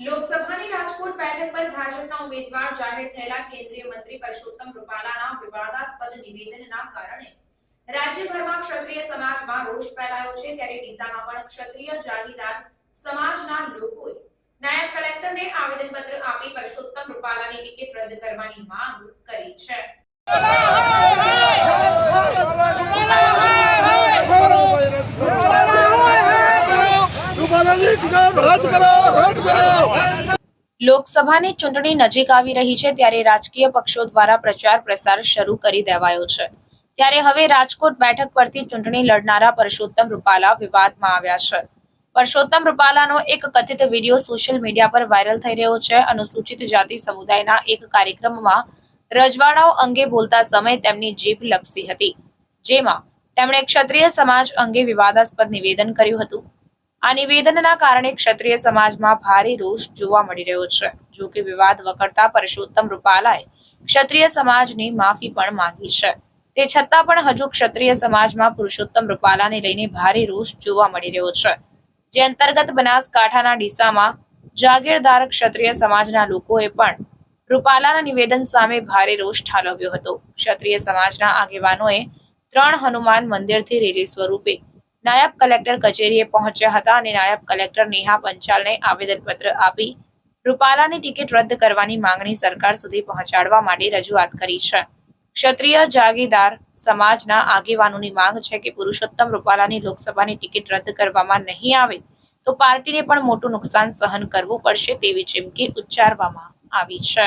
લોકસભાની રાજકોટ બેઠક પર ભાજપના ઉમેદવાર જાહેર થયેલા કેન્દ્રીય મંત્રી પરસોત્તમ રૂપાલાના વિવાદાસ્પદ નિવેદનના કારણે રાજ્યભરમાં ક્ષત્રિય સમાજમાં રોષ ફેલાયો છે ત્યારે ડીસામાં પણ ક્ષત્રિય જાગીરદાર સમાજના લોકોએ નાયબ કલેક્ટરને આવેદનપત્ર આપી પરસોત્તમ રૂપાલાની ટિકિટ રદ કરવાની માંગ કરી છે રૂપાલાની ટિકિટ રદ કરો રદ કરો લોકસભાની ચૂંટણી નજીક આવી રહી છે ત્યારે રાજકીય પક્ષો દ્વારા પ્રચાર પ્રસાર શરૂ કરી દેવાયો છે. ત્યારે હવે રાજકોટ બેઠક પરથી ચૂંટણી લડનારા પરસોત્તમ રૂપાલા વિવાદમાં આવ્યા છે. પરસોત્તમ રૂપાલાનો એક કથિત વીડિયો સોશિયલ મીડિયા પર વાયરલ થઈ રહ્યો છે. અનુસૂચિત જાતિ સમુદાયના એક કાર્યક્રમમાં રજવાડાઓ અંગે બોલતા સમયે તેમની જીભ લપસી હતી. જેમાં તેમણે ક્ષત્રિય સમાજ અંગે વિવાદાસ્પદ નિવેદન કર્યું હતું. આ નિવેદનના કારણે ક્ષત્રિય સમાજમાં ભારે રોષ જોવા મળી રહ્યો છે. જો કે વિવાદ વકરતા પરસોત્તમ રૂપાલાએ ક્ષત્રિય સમાજની માફી પણ માંગી છે. તે છતાં પણ હજુ ક્ષત્રિય સમાજમાં પુરુષોત્તમ રૂપાલાને લઈને ભારે રોષ જોવા મળી રહ્યો છે. જે અંતર્ગત બનાસકાંઠાના ડીસામાં જાગીરદાર ક્ષત્રિય સમાજના લોકોએ પણ રૂપાલાના નિવેદન સામે ભારે રોષ ઠાલવ્યો હતો. ક્ષત્રિય સમાજના આગેવાનોએ ત્રણ હનુમાન મંદિરથી રેલી સ્વરૂપે નાયબ કલેક્ટર કચેરીએ પહોંચ્યા હતા અને નાયબ કલેક્ટર નેહા પંચાલને આવેદનપત્ર આપી રૂપાલાની ટિકિટ રદ કરવાની માંગણી સરકાર સુધી પહોંચાડવા માટે રજૂઆત કરી છે. ક્ષત્રિય જાગીરદાર સમાજના આગેવાનોની માંગ છે કે પુરુષોત્તમ રૂપાલાની લોકસભાની ટિકિટ રદ કરવામાં નહીં આવે તો પાર્ટીને પણ મોટું નુકસાન સહન કરવું પડશે તેવી ચીમકી ઉચ્ચારવામાં આવી છે.